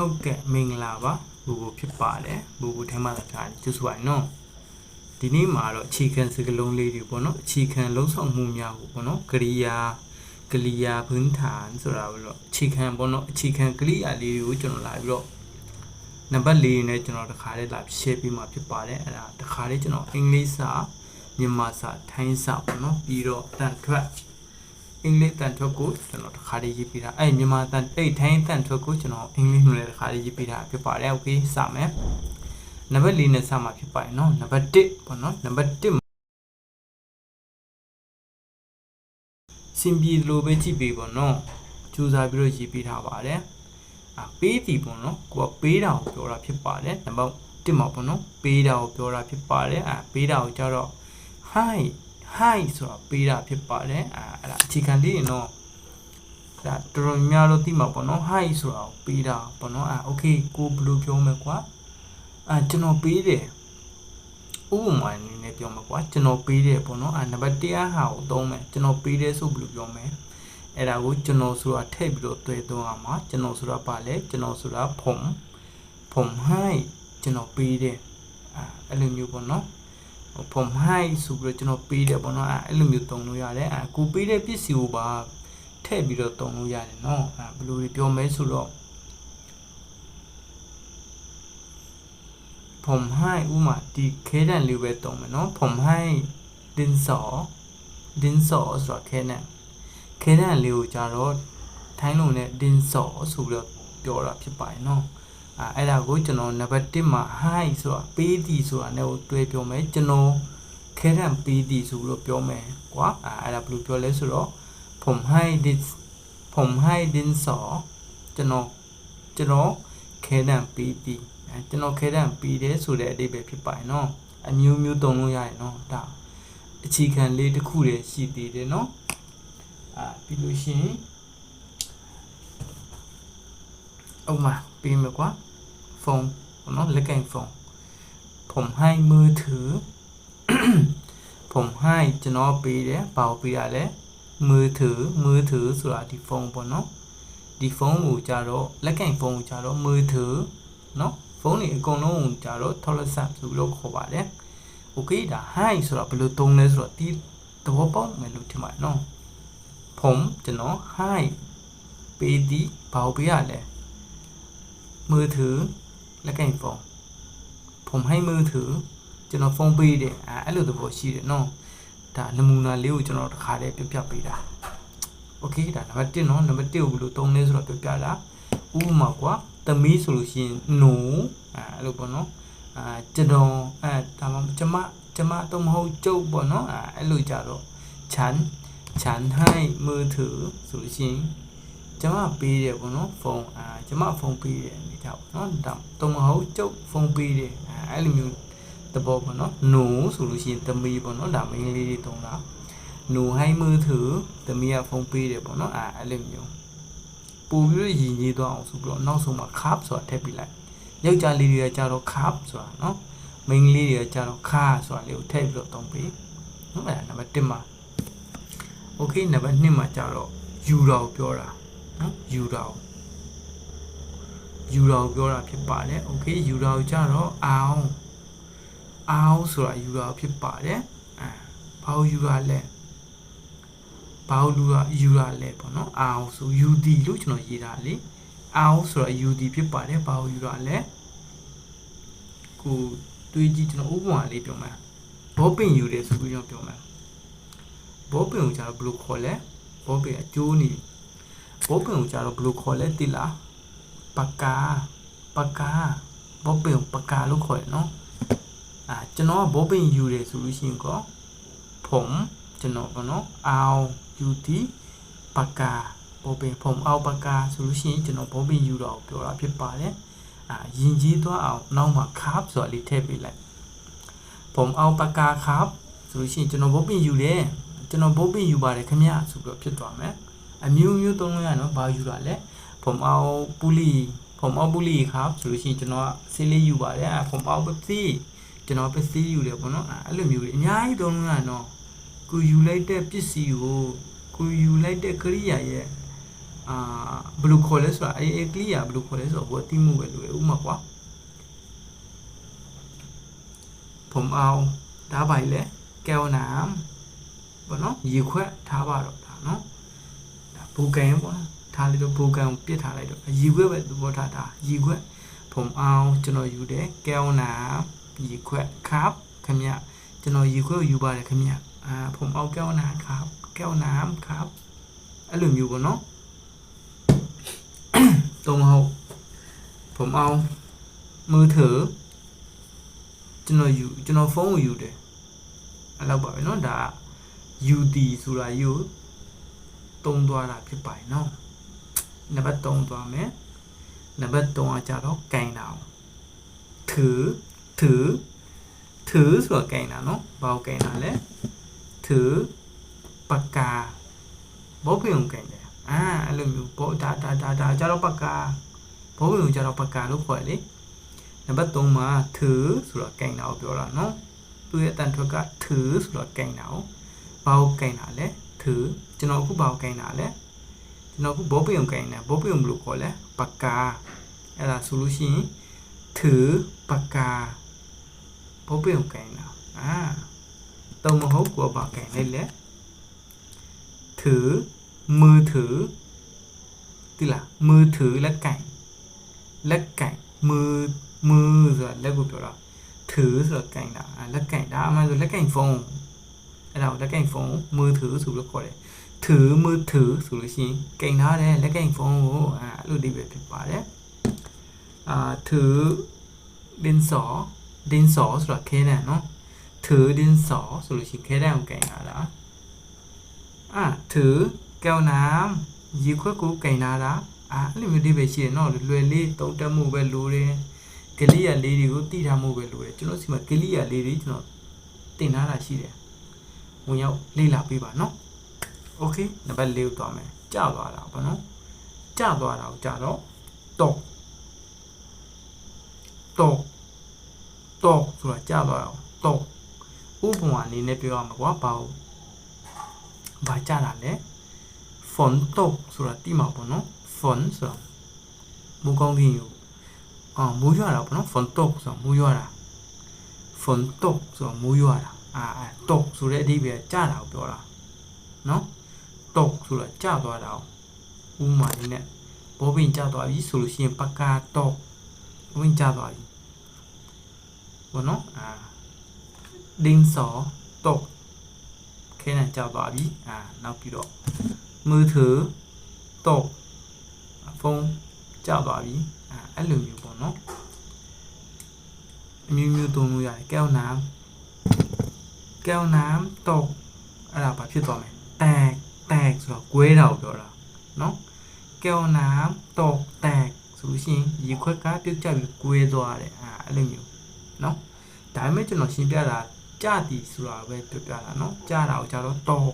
ဟုတ်ကဲ့မင်္ဂလာပါဘူဘူဖြစ်ပါတယ်ဘူဘူထဲမှာထားတယ်ကျေးဇူးပါနော်ဒီနေ့မှာတော့အခြေခံစကားလုံးလေးတွေပေါ့နော်အခြေခံလုံးဆောင်မှုများကိုပေါ့နော်ကရိယာကရိယာဘန်းထန်ဆိုတာပေါ့နော်အခြေခံပေါ့နော်အခြေခံကရိယာလေးတွေကိုကျွန်တော်လာပြီးတော့နံပါတ်၄နဲ့ကျွန်တော်တခါလေးလာ share ပေးမှာဖြစ်ပါတယ်အဲ့ဒါတခါလေးကျွန်တော်အင်္ဂလိပ်စာမြန်မာစာထိုင်းစာပေါ့နော်ပြီးတော့တန်ထွက် အင်္ဂလိပ်တန်ထွက်ကိုကျွန်တော်တခါလေးရေးပြတာအဲ့မြန်မာတန်အဲ့ထိုင်းတန်ထွက်ကိုကျွန်တော်အင်္ဂလိပ်လိုလည်းတခါလေးရေးပြတာဖြစ်ပါတယ်โอเคစမယ်နံပါတ်၄နဲ့စမှာဖြစ်ပါတယ်เนาะနံပါတ်1ပေါ့เนาะနံပါတ်1စင်ပြေလိုပဲကြည့်ပေးပေါ့เนาะကြိုးစားပြီးတော့ရေးပေးထားပါတယ်အာပေးတီပေါ့เนาะကိုကပေးတာကိုပြောတာဖြစ်ပါတယ်နံပါတ်1မှာပေါ့เนาะပေးတာကိုပြောတာဖြစ်ပါတယ်အာပေးတာကိုကြတော့ hi hi ဆိုတာပေးတာဖြစ်ပါတယ်အာအဲ့ဒါအခြေခံလေးရင်တော့ဒါတော်တော်များတော့သိမှာပေါ့နော် hi ဆိုတာကိုပေးတာပေါ့နော်အာ okay ကိုဘယ်လိုပြောမလဲကွာအာကျွန်တော်ပေးတယ်ဥပမာအနေနဲ့ပြောမှာကွာကျွန်တော်ပေးတယ်ပေါ့နော်အာနံပါတ်1ဟာကိုသုံးမယ်ကျွန်တော်ပေးတယ်ဆိုဘယ်လိုပြောမလဲအဲ့ဒါကိုကျွန်တော်ဆိုတာထည့်ပြီးတော့တွေ့သုံးအောင်ပါကျွန်တော်ဆိုတာပါလဲကျွန်တော်ဆိုတာဖုံဖုံ hi ကျွန်တော်ပေးတယ်အာအဲ့လိုမျိုးပေါ့နော် from high ဆိုပြီးတော့ကျွန်တော်ပေးတယ်ပေါ့နော်အဲအဲ့လိုမျိုးတုံလို့ရတယ်အဲကိုပေးတဲ့ပစ္စည်းကိုပါထည့်ပြီးတော့တုံလို့ရတယ်နော်အဲဘယ်လိုပြောမဲဆိုတော့ from high ဥမာဒီခဲတန်လေးပဲတုံမယ်နော် from high တင်းစောတင်းစောဆိုတော့ခဲတန်ခဲတန်လေးကိုကြတော့ထိုင်းလုံးနဲ့တင်းစောဆိုပြီးတော့ပြောတာဖြစ်ပါတယ်နော် အဲအဲ့ဒါကိုကျွန်တော်နံပါတ်1မှာ high ဆိုတာပေးသည်ဆိုတာနဲ့ကိုတွဲပြောမယ်ကျွန်တော်ခဲရန်ပေးသည်ဆိုလို့ပြောမယ်ကွာအဲအဲ့ဒါဘယ်လိုပြောလဲဆိုတော့ ผมให้ดินผมให้ดินสอကျွန်တော်ကျွန်တော်ခဲရန်ပေးသည်အဲကျွန်တော်ခဲရန်ပေးတယ်ဆိုတဲ့အဓိပ္ပာယ်ဖြစ်ပါတယ်နော်အမျိုးမျိုးသုံးလို့ရတယ်နော်ဒါအခြေခံလေးတစ်ခုတည်းရှိသေးတယ်နော်အာပြီးလို့ရှိရင်ဥမာပြီးမယ်ကွာ ဖုန်းပေါ့နော်လက်ကင်ဖုန်းผมให้มือถือ ผมให้ကျွန်တော်ပေးတယ်ဘာကိုပေးရလဲมือถือมือถือဆိုတာဒီဖုန်းပေါ့နော်ဒီဖုန်းကိုကြတော့လက်ကင်ဖုန်းကိုကြတော့มือถือနော်ဖုန်းတွေအကုန်လုံးကိုကြတော့ telephone ဆိုပြီးတော့ခေါ်ပါတယ်โอเคဒါ hi ဆိုတာဘယ်လိုသုံးလဲဆိုတော့ဒီသဘောပေါက်မယ်လို့ထင်ပါတယ်နော်ผมကျွန်တော် hi ပေးသည်ဘာကိုပေးရလဲมือถือ လက်ကင်ဖုန်းผมให้มือถือကျွန်တော်ဖုန်းပေးတယ်အဲအဲ့လိုသဘောရှိတယ်နော်ဒါနမူနာလေးကိုကျွန်တော်တစ်ခါတည်းပြပြပေးတာโอเคဒါနံပါတ်1နော်နံပါတ်1ကိုဘယ်လိုသုံးလဲဆိုတော့ပြပြတာဥပမာကွာသမီးဆိုလို့ရှိရင် no အဲအဲ့လိုပေါ့နော်အာကျွန်တော်အဲဒါမှကျမကျမတော့မဟုတ်ကျုပ်ပေါ့နော်အဲအဲ့လိုကြတော့ฉันฉันให้มือถือဆိုလို့ရှိရင် ကျမပေးတယ်ပေါ့နော်ဖုန်းအာကျမဖုန်းပေးတယ်နေကြပေါ့နော်ဒါတော့မဟုတ်ကျုပ်ဖုန်းပေးတယ်အဲအဲ့လိုမျိုးတဘောပေါ့နော် no ဆိုလို့ရှိရင်သမီးပေါ့နော်ဒါမိန်းလေးတွေတုံးတာ no ဟိုင်းมือถือသမီးကဖုန်းပေးတယ်ပေါ့နော်အဲအဲ့လိုမျိုးပို့ပြီးတော့ရည်ကြီးသွားအောင်ဆိုပြီးတော့နောက်ဆုံးမှာ carb ဆိုတာထည့်ပြလိုက်ယောက်ျားလေးတွေကကြတော့ carb ဆိုတာနော်မိန်းကလေးတွေကကြတော့ car ဆိုတာလေးကိုထည့်ပြီးတော့တုံးပေးနော်အဲ့ဒါနံပါတ်1မှာ okay နံပါတ်2မှာကြတော့ယူတာကိုပြောတာ နော်ယူတာကိုယူတာကိုပြောတာဖြစ်ပါတယ် okay ယူတာကိုကြတော့အောင်အောင်ဆိုတာယူတာဖြစ်ပါတယ်အဲဘာကိုယူတာလဲဘာကိုလူတာယူတာလဲပေါ့နော်အောင်ဆိုယူသည်လို့ကျွန်တော်ရေးတာလေအောင်ဆိုတာယူသည်ဖြစ်ပါတယ်ဘာကိုယူတာလဲကိုတွေးကြည့်ကျွန်တော်ဥပမာလေးပြောမယ်ဘောပင်ယူတယ်ဆိုပြီးတော့ပြောမယ်ဘောပင်ကိုကျတော့ဘယ်လိုခေါ်လဲဘောပင်အကျိုးနေ ဘောပင်ကိုကြတော့ဘယ်လိုခေါ်လဲသိလားပကာပကာဘောပင်ပကာလို့ခေါ်တယ်နော်အာကျွန်တော်ကဘောပင်ယူတယ်ဆိုလို့ရှိရင်ကောဖုံကျွန်တော်ကနော်အောင်းယူတီပကာဘောပင်ဖုံအောင်းပကာဆိုလို့ရှိရင်ကျွန်တော်ဘောပင်ယူတော့ပြောတာဖြစ်ပါတယ်အာယင်ကြီးသွားအောင်နောက်မှာ carb ဆိုတာလေးထည့်ပေးလိုက်ဖုံအောင်းပကာ carb ဆိုလို့ရှိရင်ကျွန်တော်ဘောပင်ယူတယ်ကျွန်တော်ဘောပင်ယူပါတယ်ခင်ဗျာဆိုပြီးတော့ဖြစ်သွားမယ် အမျိုးမျိုးသုံးလို့ရနော်ဘာယူတာလဲผมเอาปุลีผมเอาปุลีครับဆိုလို့ရှိရင်ကျွန်တော်ကဆေးလေးယူပါတယ်အဲผมเอาเป๊ปซี่ ကျွန်တော်ပစ္စည်းယူတယ်ပေါ့နော်အဲ့လိုမျိုးတွေအများကြီးသုံးလို့ရတော့ကိုယူလိုက်တဲ့ပစ္စည်းကိုကိုယူလိုက်တဲ့ကရိယာရဲ့ အာဘယ်လိုခေါ်လဲဆိုတာအဲ့အဲ့ကလေးကဘယ်လိုခေါ်လဲဆိုတော့ကိုယ်သိမှုပဲလို့ဥမာကွာผมเอาဒါပါလေแก้วน้ำပေါ့နော်ရေခွက်ထားပါတော့ဒါနော်ဒါ ဘူကန်ပေါ့နော်ထားလိုက်တော့ဘူကန်ကိုပြစ်ထားလိုက်တော့ရီခွက်ပဲသဘောထားတာရီခွက်ဖုံအောင်ကျွန်တော်ယူတယ်ကဲအောင်နာရီခွက်ခပ်ခမရကျွန်တော်ရီခွက်ကိုယူပါတယ်ခမရအာဖုံအောင်ကဲအောင်နာခပ်ကဲအောင်နာခပ်အဲ့လိုမျိုးပေါ့နော်တုံးဟုတ်ผมเอามือถือကျွန်တော်ယူကျွန်တော်ဖုန်းကိုယူတယ်အဲ့လောက်ပါပဲเนาะဒါ UD ဆိုတာ U 3သွားတာဖြစ်ပါတယ်เนาะနံပါတ်3သွားမယ်နံပါတ်3အကြတော့ကင်တာအောင်ถือถือถือဆိုတော့ကင်တာเนาะဘာကိုကင်တာလဲถือปากกาဘောပင်ကိုကင်တယ်အာအဲ့လိုမျိုးဘောဒါဒါဒါဒါကြတော့ပากกาဘောပင်ကိုကြတော့ပากกาလို့ခေါ်တယ်လေနံပါတ်3မှာถือဆိုတော့ကင်တာကိုပြောတာเนาะသူ့ရဲ့အတန်ထွက်ကถือဆိုတော့ကင်တာကိုဘာကိုကင်တာလဲถือ ကျွန်တော်အခုဘာကိုကင်တာလဲကျွန်တော်အခုဘောပင်ကိုကင်တယ်ဘောပင်ကိုဘယ်လိုခေါ်လဲပากกาအဲ့ဒါဆိုလို့ရှိရင်ถือปากกาဘောပင်ကိုကင်တာအာတုံမဟုတ်ကိုဘာကင်လဲလဲถือมือถือတိလားมือถือလက်ကင်လက်ကင်มือมือဆိုတာလက်ကိုပြောတာถือဆိုတော့ကင်တာအဲလက်ကင်ဒါအမှ န်ဆိုလက်ကင်ဖုန်းအဲ့ဒါကိုလက်ကင်ဖုန်းมือถือဆိုလို့ခေါ်တယ်ถือมือถือဆိုလို့ရှိရင်ကင်ထားတယ်လက်ကင်ဖုန်းကိုအဲအဲ့လိုဒီပဲဖြစ်ပါတယ်အာถือดินสอดินสอဆိုတာခဲတံเนาะถือดินสอဆိုလို့ရှိရင်ခဲတံကိုကင်တာလားအာถือแก้วน้ำရေခွက်ကိုကင်တာလားအာအဲ့လိုမျိုးဒီပဲရှိတယ်เนาะလွယ်လေးတုံးတက်မှုပဲလိုတယ်ကလေးရလေးတွေကိုတည်ထားမှုပဲလိုတယ်ကျွန်တော်စီမှာကလေးရလေးတွေကျွန်တော်တင်ထားတာရှိတယ်ဝင်ရောက်လေ့လာပေးပါเนาะ โอเคနံပါတ်၄ကိုသွားမယ်ကြာသွားတာပေါ့เนาะကြာသွားတာကိုကြာတော့တော့တော့တော့ဆိုတာကြာသွားတာတော့ဥပမာအနေနဲ့ပြောရမှာကွာဘာလို့ဘာကြာတာလဲฝนตกဆိုတာတိမှာပေါ့နော်ฝนဆိုတာမူကောင်းခင်ယူအာမူရွာတာပေါ့နော်ฝนตกဆိုတာမူရွာတာฝนตกဆိုတာမူရွာတာအာအဲตกဆိုတဲ့အဓိပ္ပာယ်ကြာတာကိုပြောတာနော် ตกဆိုတာကြာသွားတာဥမာလေးနဲ့ဘောပင်ကြာသွားပြီဆိုလို့ရှိရင်ပကာตกဘောပင်ကြာသွားပြီဘောနော်အာဒင်းစောตกခဲနဲ့ကြာသွားပြီအာနောက်ပြီးတော့ มือถือตกဖုန်းကျသွားပြီအဲအဲ့လိုမျိုးပေါ့နော်အမျိုးမျိုးသုံးလို့ရတယ်แก้วน้ำแก้วน้ำตกအဲ့ဒါဘာဖြစ်သွားမလဲแต กแตกဆိုတော့ကွဲတာကိုပြောတာနော်แก้วน้ำตกแตกဆိုလို့ရှိရင်ရေခွက်ကပြုတ်ကျပြီးကွဲသွားတယ်အဲအဲ့လိုမျိုးနော်ဒါပေမဲ့ကျွန်တော်ရှင်းပြတာကြသည်ဆိုတာပဲပြောပြတာနော်ကြတာကိုကြတော့တော့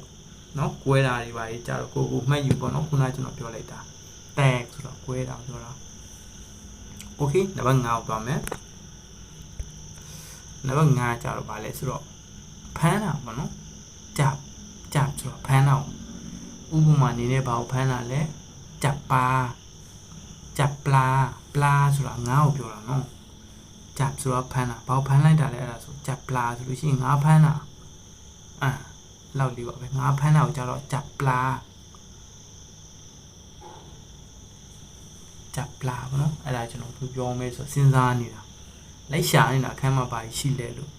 เนาะကွဲတာတွေပါကြီးကြတော့ကိုကိုမှတ်ယူပေါ့เนาะခုနကကျွန်တော်ပြောလိုက်တာ tag ဆိုတော့ကွဲတာပြောတာ okay နံပါတ်5ကိုသွားမယ်နံပါတ်5ကြတော့ဗာလဲဆိုတော့ဖမ်းတာပေါ့เนาะจับจับဆိုတော့ဖမ်းတာ ဥပမာအနေနဲ့ဘာကိုဖမ်းတာလဲကြပ်ပါကြပ်ပလာပလာဆိုတာငါးကိုပြောတာနော်ကြပ်ဆိုတာဖမ်းတာဘာကိုဖမ်းလိုက်တာလဲအဲ့ဒါဆိုကြပ်ပလာဆိုလို့ရှိရင်ငါးဖမ်းတာအာလောက်လေးပါပဲငါးဖမ်းတာကိုကြတော့ကြပ်ပလာကြပ်ပလာပေါ့နော်အဲ့ဒါကျွန်တော်ပြောမယ်ဆိုစဉ်းစားနေတာလိုက်ရှာနေတာအခမ်းမှာပါရှိလဲလို့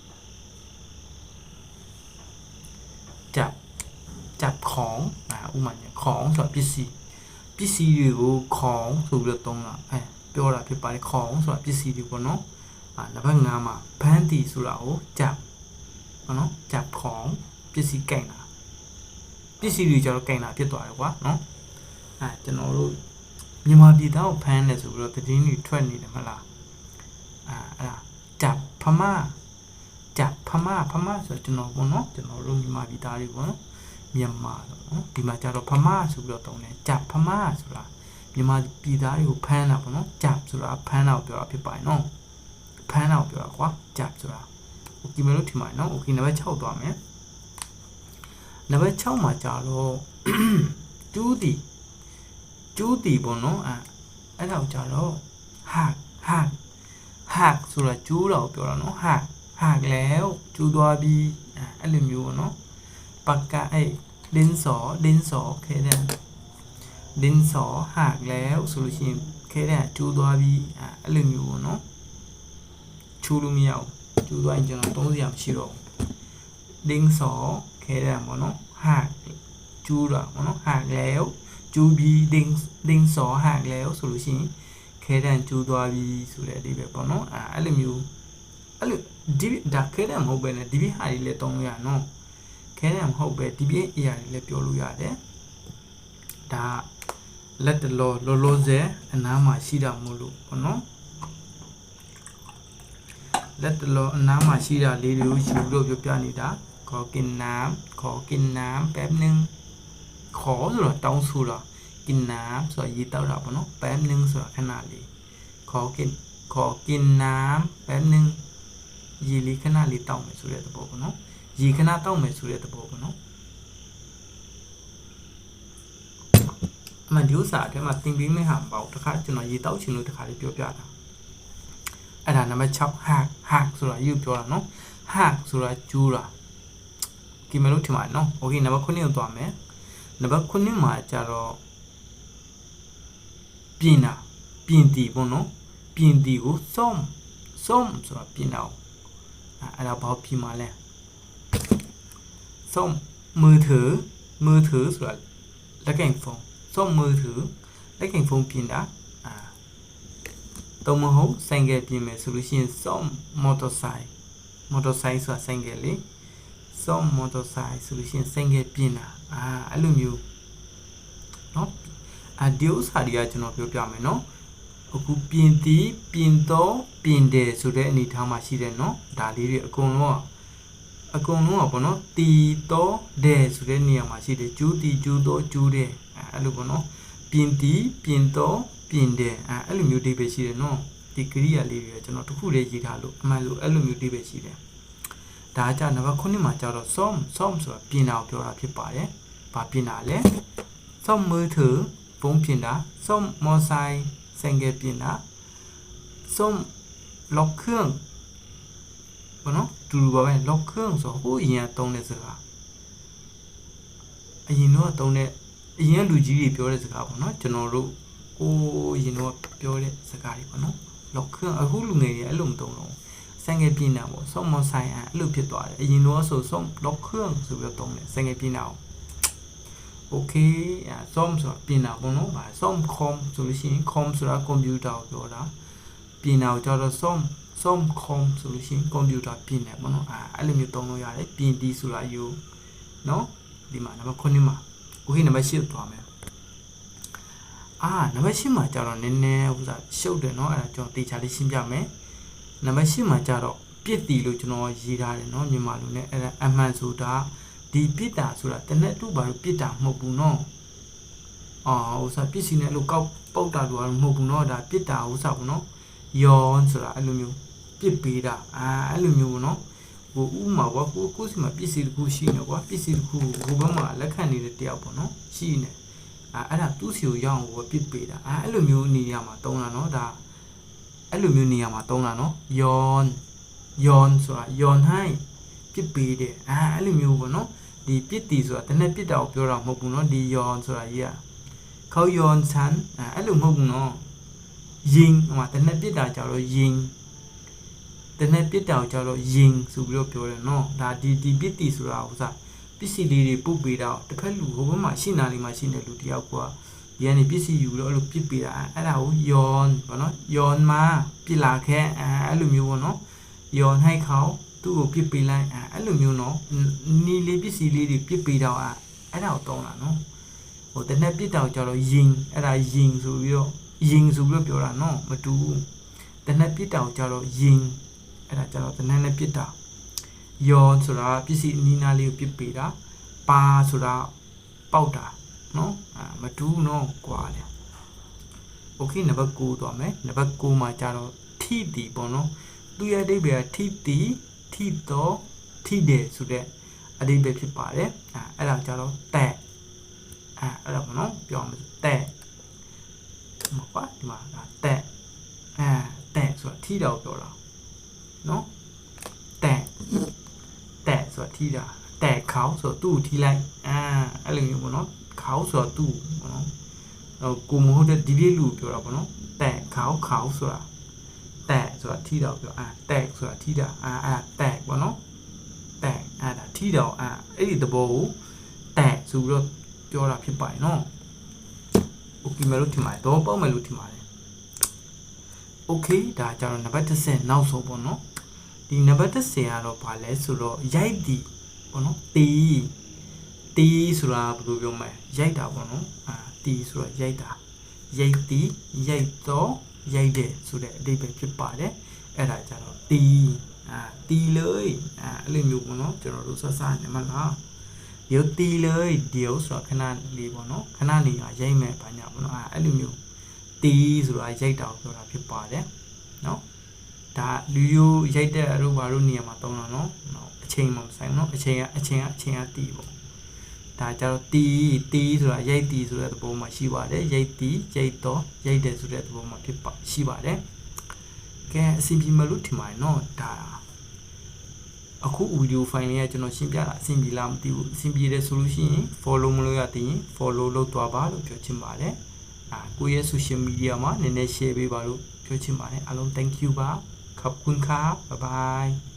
จับของอ่าဥမာညာของဆိုတာပစ္စည်းပစ္စည်းတွေကိုของဆိုပြီးတော့သုံးတာအဲပြောတာဖြစ်ပါတယ်ของဆိုတာပစ္စည်းတွေပေါ့နော်အာနံပါတ်5မှာဘန်းတီဆိုတာကိုจับပေါ့နော်จับของပစ္စည်းကင်တာပစ္စည်းတွေကျတော့ကင်တာဖြစ်သွားတယ်ကွာနော်အဲကျွန်တော်တို့မြန်မာပြည်သားကိုဖမ်းတယ်ဆိုပြီးတော့သတင်းတွေထွက်နေတယ်မလားအာအဲ့ဒါจับพม่าจับพม่าพม่าဆိုတော့ကျွန်တော်ပေါ့နော်ကျွန်တော်တို့မြန်မာပြည်သားတွေပေါ့နော် မြန်မာဆိုနော်ဒီမှာကျတော့พม่าဆိုပြီးတော့တုံးတယ်จับพม่าဆိုတာမြန်မာပြည်သားတွေကိုဖမ်းတာပေါ့နော်จับဆိုတာဖမ်းတာကိုပြောတာဖြစ်ပါတယ်နော်ဖမ်းတာကိုပြောတာကွာจับဆိုတာโอเคမလို့ထင်ပါတယ်နော်โอเคနံပါတ်6သွားမယ်နံပါတ်6မှာကြာတော့တူးတီ ကျူးတီပေါ့နော်အဲအဲ့ဒါကိုကြတော့ hak hak hak ဆိုတာကျူးတာကိုပြောတာနော် hak hak แล้วကျူးသွားပြီအဲအဲ့လိုမျိုးပေါ့နော် ပကအဲ့ဒင်းစောဒင်းစောခဲတဲ့ဒင်းစော hak แล้วဆိုလို့ရှိရင်ခဲတဲ့ကျူးသွားပြီအဲအဲ့လိုမျိုးပေါ့နော်ချူလို့မရဘူးကျူးသွားရင်ကျွန်တော်သုံးစရာမရှိတော့ဘူးဒင်းစောခဲတဲ့ပေါ့နော် hak ကျူးတာပေါ့နော် hak แล้วကျူးပြီးဒင်းဒင်းစော hak แล้วဆိုလို့ရှိရင် ခဲတန်ကျိုးသွားပြီဆိုတဲ့အဓိပ္ပာယ်ပေါ့နော်အဲအဲ့လိုမျိုးအဲ့လိုဒီဒါခဲတန်မဟုတ်ပဲねဒီပြဟာတွေလည်းတုံးလို့ရနော် ခဲတန်မဟုတ်ပဲဒီပြအရာတွေလည်းပြောလို့ရတယ်ဒါလက်တလောလောလောဆယ်အနားမှာရှိတာမို့လို့ပေါ့နော်လက်တလောအနားမှာရှိတာလေးတွေကိုယူလို့ပြောပြနေတာขอกินน้ำขอกินน้ำแป๊บนึงขอဆိုတော့တောင်းဆိုတာกินน้ำဆိုတော့ရေတောက်တာပေါ့နော်แป๊บนึงဆိုတာခဏလေးขอกินขอกินน้ำแป๊บนึงရေလေးခဏလေးတောက်မယ်ဆိုတဲ့သဘောပေါ့နော် ရေခဏတောက်မယ်ဆိုတဲ့သဘောပေါ့နော်အမှန်ဒီဥစ္စာအထက်မှာသင်ပေးမယ့်ဟာမပေါ့တခါကျွန်တော်ရေတောက်ချင်လို့တခါလေးပြောပြတာအဲ့ဒါနံပါတ်6 hack hack ဆိုတာယူပြောတာနော် hack ဆိုတာကျူးတာဒီမလို့ထင်ပါတယ်နော်โอเคနံပါတ်9ကိုသွားမယ်နံပါတ်9မှာကျတော့ပြင်တာပြင်တီပေါ့နော်ပြင်တီကိုစုံစုံဆိုတာပြင်တာအဲ့ဒါဘာပြင်မှာလဲ စုံมือถือมือถือဆိုတာလက်ကင်ဖုန်းစုံมือถือလက်ကင်ဖုန်းပြင်တာအာတော့မဟုတ်ဆိုင်ကယ်ပြင်မယ်ဆိုလို့ရှိရင်စုံမော်တော်ဆိုင်မော်တော်ဆိုင်ဆိုတာဆိုင်ကယ်လေစုံမော်တော်ဆိုင်ဆိုလို့ရှိရင်ဆိုင်ကယ်ပြင်တာအာအဲ့လိုမျိုးเนาะအဒီဥစ္စာတွေကကျွန်တော်ပြောပြမယ်เนาะအခုပြင်တီးပြင်တော့ပြင်တယ်ဆိုတဲ့အနေထားမှာရှိတယ်เนาะဒါလေးတွေအကုန်လုံးက အကုန်လုံးကပေါ့နော်တီတော့တယ်ဆိုတဲ့နေရာမှာရှိတယ်ကျူးတီကျူးတော့ကျူးတယ်အဲ့လိုပေါ့နော်ပြင်တီးပြင်တော့ပြင်တယ်အဲ့လိုမျိုးအဓိပ္ပာယ်ရှိတယ်เนาะဒီကရိယာလေးတွေကျွန်တော်တခုလေးရေးထားလို့အမှန်လို့အဲ့လိုမျိုးအဓိပ္ပာယ်ရှိတယ်ဒါကြနံပါတ်9မှာကျတော့ som som ဆိုတာပြင်တာကိုပြောတာဖြစ်ပါတယ်။ဘာပြင်တာလဲ။ som มือถือဖုန်းပြင်တာ som မော်ဆိုင်ဆိုင်ကယ်ပြင်တာ som ล็อกเครื่อง ဘောနော်တူတူပါပဲ lock เครื่องဆိုဟိုအရင်ကတုံးတဲ့စကားအရင်တော့တုံးတဲ့အရင်လူကြီးတွေပြောတဲ့စကားပေါ့နော်ကျွန်တော်တို့ကိုအရင်တော့ပြောတဲ့စကားတွေပေါ့နော် lock เครื่องအခုလူငယ်တွေအဲ့လိုမတုံးတော့ဆိုင်ငယ်ပြင်တာပေါ့စုံမဆိုင်အဲ့လိုဖြစ်သွားတယ်အရင်တော့ဆိုစုံ lock เครื่องဆိုပြီးတော့တုံးတယ်ဆိုင်ငယ်ပြင်တာအောင်โอเคအဲစုံဆိုပြင်တာပေါ့နော်ဗာစုံ com ဆိုလို့ရှိရင် com ဆိုတာကွန်ပျူတာကိုပြောတာ ပြင်တာကိုကျတော့စုံ som com ဆိုလို့ရှိရင်ကွန်ပျူတာပြင်တယ်ပေါ့နော်အဲအဲ့လိုမျိုးသုံးလို့ရတယ်ပြင်တီးဆိုတာယူနော်ဒီမှာနံပါတ်9မှာโอเคနံပါတ်10သွားမယ်အာနံပါတ်10မှာကျတော့နည်းနည်းဥစားရှုပ်တယ်နော်အဲ့ဒါကျွန်တော်တေချာလေးရှင်းပြမယ်နံပါတ်10မှာကျတော့ပြစ်တီလို့ကျွန်တော်ရေးထားတယ်နော်မြန်မာလိုနဲ့အဲ့ဒါအမှန်ဆိုတာဒီပြစ်တာဆိုတာတနက်တူပါလို့ပြစ်တာမဟုတ်ဘူးနော်အော်ဥစားပြစ်စီနဲ့လို့ကောက်ပုတ်တာလို့မဟုတ်ဘူးနော်ဒါပြစ်တာဥစားဘူးနော် ယောဆိုတာအဲ့လိုမျိုးပြစ်ပေးတာအာအဲ့လိုမျိုးပေါ့နော်ဟိုဥမာကွာကိုကိုစီမှာပစ္စည်းတစ်ခုရှိနေကွာပစ္စည်းတစ်ခုဟိုဘက်မှာလက်ခံနေတဲ့တယောက်ပေါ့နော်ရှိနေအာအဲ့ဒါသူ့စီကိုရအောင်ဟိုပြစ်ပေးတာအာအဲ့လိုမျိုးနေရာမှာတုံးတာနော်ဒါအဲ့လိုမျိုးနေရာမှာတုံးတာနော်ယောန်ယောန်ဆိုတာယောန်ဟိုင်းပြစ်ပေးတယ်အာအဲ့လိုမျိုးပေါ့နော်ဒီပြစ်တီဆိုတာတနက်ပြစ်တာကိုပြောတာမဟုတ်ဘူးနော်ဒီယောန်ဆိုတာကြီးอ่ะခေါယောန်ဆန်အဲ့လိုမဟုတ်ဘူးနော် ယင်ဟိုမှာတနက်ပစ်တာကြတော့ယင်တနက်ပစ်တာကြတော့ယင်ဆိုပြီးတော့ပြောတယ်နော်ဒါဒီဒီပစ်တီဆိုတာဥစားပစ္စည်းလေးတွေပုတ်ပေးတော့တစ်ဖက်လူဟိုဘက်မှာရှင်းနာလေးမှာရှင်းတဲ့လူတယောက်ကဒီကနေပစ္စည်းယူလို့အဲ့လိုပစ်ပေးတာအဲ့ဒါကိုယွန်ပေါ့နော်ယွန်မှာပစ်လာခဲ့အဲ့လိုမျိုးပေါ့နော်ယွန်ဟိုက်ခေါသူ့ကိုပစ်ပေးလိုက်အဲ့လိုမျိုးနော်နီလေးပစ္စည်းလေးတွေပစ်ပေးတော့အဲ့ဒါကိုတောင်းတာနော်ဟိုတနက်ပစ်တော့ကြတော့ယင်အဲ့ဒါယင်ဆိုပြီးတော့ ยิงဆိုပြီးတော့ပြောတာနော်မတူဘူးတနက်ပစ်တာကိုကြတော့ยิงအဲ့ဒါကြတော့တနက်နဲ့ပစ်တာယောဆိုတာပစ္စည်းအနီးနားလေးကိုပစ်ပေးတာပါဆိုတာပေါက်တာနော်အာမတူးနော်ကွာလေโอเคနံပါတ်9သွားမယ်နံပါတ်9မှာကြတော့ထိတီပေါ့နော်သူရဲ့အဓိပ္ပာယ်ထိတီထိတော့ထိတယ်ဆိုတဲ့အဓိပ္ပာယ်ဖြစ်ပါတယ်အဲအဲ့ဒါကြတော့တဲ့အဲအဲ့ဒါပေါ့နော်ပြောမယ်တဲ့ မကွာဒီမှာဒါတက်အဲတက်ဆိုတာထိတာကိုပြောတာနော်တက်တက်ဆိုတာထိတာတက်ခေါင်းဆိုတော့သူ့ကိုထိလိုက်အာအဲ့လိုမျိုးပေါ့နော်ခေါင်းဆိုတော့သူ့ကိုပေါ့နော်ဟိုကိုမဟုတ်တဲ့ဒီလေးလူကိုပြောတာပေါ့နော်တက်ခေါင်းခေါင်းဆိုတာတက်ဆိုတာထိတာကိုပြောအာတက်ဆိုတာထိတာအာအဲ့တက်ပေါ့နော်တက်အဲ့ဒါထိတာကိုအာအဲ့ဒီသဘောကိုတက်ဆိုပြီးတော့ပြောတာဖြစ်ပါတယ်နော် โอเคမယ်လို့ထင်ပါတယ်တော့ပေါက်မယ်လို့ထင်ပါတယ်โอเคဒါကြတော့နံပါတ်10နောက်ဆုံးပေါ့နော်ဒီနံပါတ်10ကတော့ဘာလဲဆိုတော့ရိုက်တီပေါ့နော်တီတီဆိုတာဘယ်လိုပြောမလဲရိုက်တာပေါ့နော်အာတီဆိုတာရိုက်တာရိုက်တီရိုက်တော့ရိုက်တယ်ဆိုတဲ့အဓိပ္ပာယ်ဖြစ်ပါတယ်အဲ့ဒါကြတော့တီအာတီเลยအာအဲ့လိုမျိုးပေါ့နော်ကျွန်တော်တို့ဆက်စားနေမှာလား ယုတ်တီလေဒီယောဆိုတာခဏလေးပေါ့နော်ခဏနေရရိုက်မဲ့ဘာညာပေါ့နော်အဲ့လိုမျိုးတီဆိုတာရိုက်တာကိုပြောတာဖြစ်ပါတယ်နော်ဒါလူယိုရိုက်တဲ့တို့ဘာတို့နေရာမှာတုံးတာနော်နော်အချိန်မှမဆိုင်နော်အချိန်ကအချိန်ကအချိန်ကတီပေါ့ဒါကြတော့တီတီဆိုတာရိုက်တီဆိုတဲ့သဘောမှာရှိပါတယ်ရိုက်တီရိုက်တော့ရိုက်တယ်ဆိုတဲ့သဘောမှာဖြစ်ပါရှိပါတယ်ကဲအစီအပြေမလို့ထင်ပါတယ်နော်ဒါ အခုဗီဒီယိုဖိုင်လေးကကျွန်တော်ရှင်းပြတာအဆင်ပြေလားမသိဘူးအဆင်ပြေတယ်ဆိုလို့ရှိရင် follow မလို့ရသေးရင် follow လုပ်သွားပါလို့ပြောချင်ပါတယ်အာကိုယ့်ရဲ့ social media မှာနည်းနည်း share ပေးပါလို့ပြောချင်ပါတယ်အားလုံး thank you ပါခอบคุณครับ bye bye